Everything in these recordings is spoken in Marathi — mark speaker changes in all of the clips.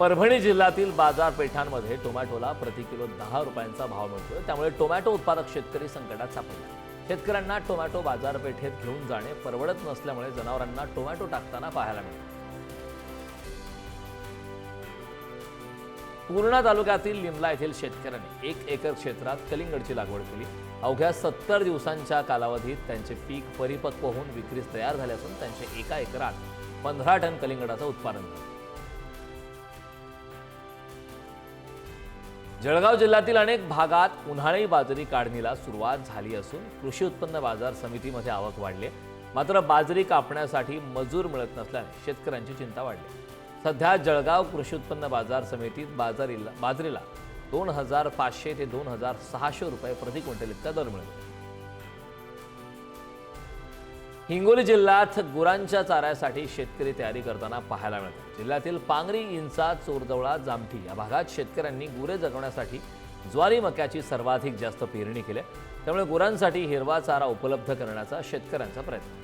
Speaker 1: परभणी जिल्ह्यातील बाजारपेठांमध्ये टोमॅटोला प्रति किलो दहा रुपयांचा भाव मिळतोय. त्यामुळे टोमॅटो उत्पादक शेतकरी संकटात सापडला. शेतकऱ्यांना टोमॅटो बाजारपेठेत घेऊन जाणे परवडत नसल्यामुळे जनावरांना टोमॅटो टाकताना पाहायला मिळतो. पूर्णा तालुक्यातील लिमला येथील शेतकऱ्यांनी एक एकर क्षेत्रात कलिंगडची लागवड केली. अवघ्या सत्तर दिवसांच्या कालावधीत त्यांचे पीक परिपक्व होऊन विक्रीस तयार झाले असून त्यांचे एका एकरात पंधरा टन कलिंगडाचं उत्पादन झालं. जळगाव जिल्ह्यातील अनेक भागात उन्हाळी बाजरी काढणीला सुरुवात झाली असून कृषी उत्पन्न बाजार समितीमध्ये आवक वाढली आहे. मात्र बाजरी कापण्यासाठी मजूर मिळत नसल्याने शेतकऱ्यांची चिंता वाढली सध्या जळगाव कृषी उत्पन्न बाजार समितीत बाजारीला बाजरीला दोन हजार पाचशे ते दोन हजार सहाशे रुपये प्रति क्विंटल इतका दर मिळतो हिंगोली जिल्ह्यात गुरांच्या चाऱ्यासाठी शेतकरी तयारी करताना पाहायला मिळतात जिल्ह्यातील पांगरी इंचा चोरदवळा जामठी या भागात शेतकऱ्यांनी गुरे जगवण्यासाठी ज्वारी मक्याची सर्वाधिक जास्त पेरणी केली त्यामुळे गुरांसाठी हिरवा चारा उपलब्ध करण्याचा शेतकऱ्यांचा प्रयत्न.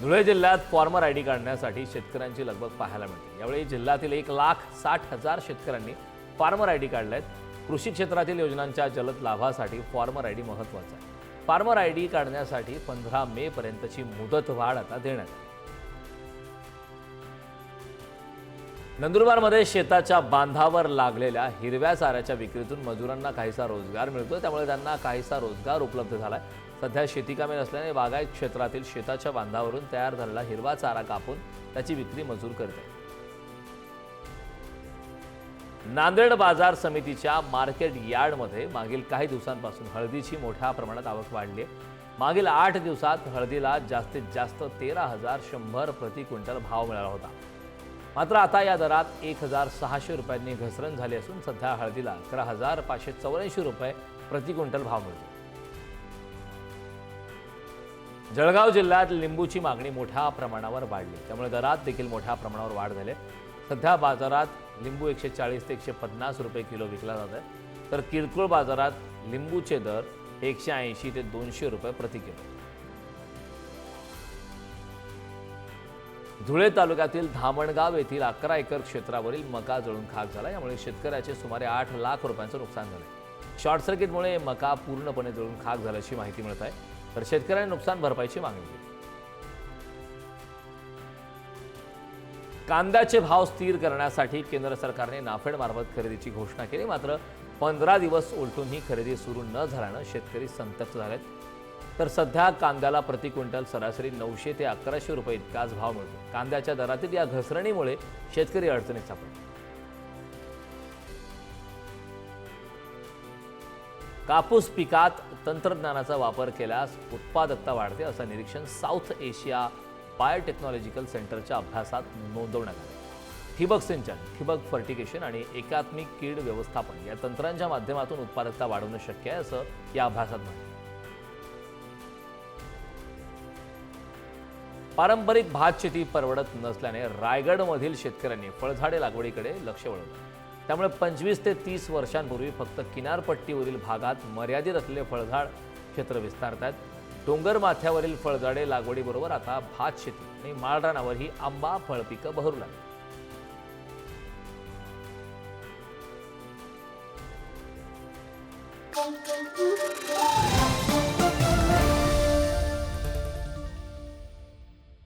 Speaker 1: धुळे जिल्ह्यात फॉर्मर आय डी काढण्यासाठी शेतकऱ्यांची लगबग पाहायला मिळते. यावेळी जिल्ह्यातील एक लाख साठ हजार शेतकऱ्यांनी फार्मर आय डी काढले आहेत कृषी क्षेत्रातील योजनांच्या जलद लाभासाठी फॉर्मर आय डी महत्त्वाचा आहे. फार्मर आय डी काढण्यासाठी पंधरा मे पर्यंतची मुदतवाढ आता देण्यात आली. नंदुरबारमध्ये शेताच्या बांधावर लागलेल्या हिरव्या चाऱ्याच्या विक्रीतून मजुरांना काहीसा रोजगार मिळतो त्यामुळे त्यांना काहीसा रोजगार उपलब्ध झाला आहे सध्या शेतीकामे नसल्याने बागायत क्षेत्रातील शेताच्या बांधावरून तयार झालेला हिरवा चारा कापून त्याची विक्री मजूर करते नांदेड बाजार समितीच्या मार्केट यार्डमध्ये मागील काही दिवसांपासून हळदीची मोठ्या प्रमाणात आवक वाढली आहे. मागील आठ दिवसात हळदीला जास्तीत जास्त तेरा हजार शंभर प्रति क्विंटल भाव मिळाला होता. मात्र आता या दरात एक हजार सहाशे रुपयांनी घसरण झाली असून सध्या हळदीला अकरा हजार पाचशे चौऱ्याऐंशी रुपये प्रति क्विंटल भाव मिळतो जळगाव जिल्ह्यात लिंबूची मागणी मोठ्या प्रमाणावर वाढली. त्यामुळे दरात देखील मोठ्या प्रमाणावर वाढ झाली सध्या बाजारात लिंबू एकशे चाळीस ते एकशे पन्नास रुपये किलो विकला जात आहे तर किरकोळ बाजारात लिंबूचे दर एकशे ऐंशी ते दोनशे रुपये प्रति किलो. धुळे तालुक्यातील धामणगाव येथील अकरा एकर क्षेत्रावरील मका जळून खाक झाला. यामुळे शेतकऱ्याचे सुमारे आठ लाख रुपयांचं नुकसान झालं शॉर्ट सर्किटमुळे मका पूर्णपणे जळून खाक झाल्याची माहिती मिळत आहे. तर शेतकऱ्यांनी नुकसान भरपाईची मागणी केली. कांद्याचे भाव स्थिर करण्यासाठी केंद्र सरकारने नाफेडमार्फत खरेदीची घोषणा केली. मात्र पंधरा दिवस उलटून ही खरेदी सुरू न झाल्यानं शेतकरी संतप्त झालेत. तर सध्या कांद्याला प्रति क्विंटल सरासरी नऊशे ते अकराशे रुपये इतकाच भाव मिळतो. कांद्याच्या दरातील या घसरणीमुळे शेतकरी अडचणीत सापडले. कापूस पिकात तंत्रज्ञानाचा वापर केल्यास उत्पादकता वाढते असं निरीक्षण साऊथ एशिया बायोटेक्नॉलॉजिकल सेंटरच्या अभ्यासात नोंदवण्यात आले. ठिबक सिंचन ठिबक फर्टिगेशन आणि एकात्मिक कीड व्यवस्थापन या तंत्रांच्या माध्यमातून उत्पादकता वाढवणं शक्य आहे असं या अभ्यासात म्हटलं. पारंपरिक भात शेती परवडत नसल्याने रायगडमधील शेतकऱ्यांनी फळझाडे लागवडीकडे लक्ष वळवलं. त्यामुळे पंचवीस ते तीस वर्षांपूर्वी फक्त किनारपट्टीवरील भागात मर्यादित असलेले फळझाड क्षेत्र विस्तारत आहेत डोंगर माथ्यावरील फळझाडे लागवडीबरोबर आता भात शेती आणि माळरानावर ही आंबा फळपिकं बहरू लागली Thank you.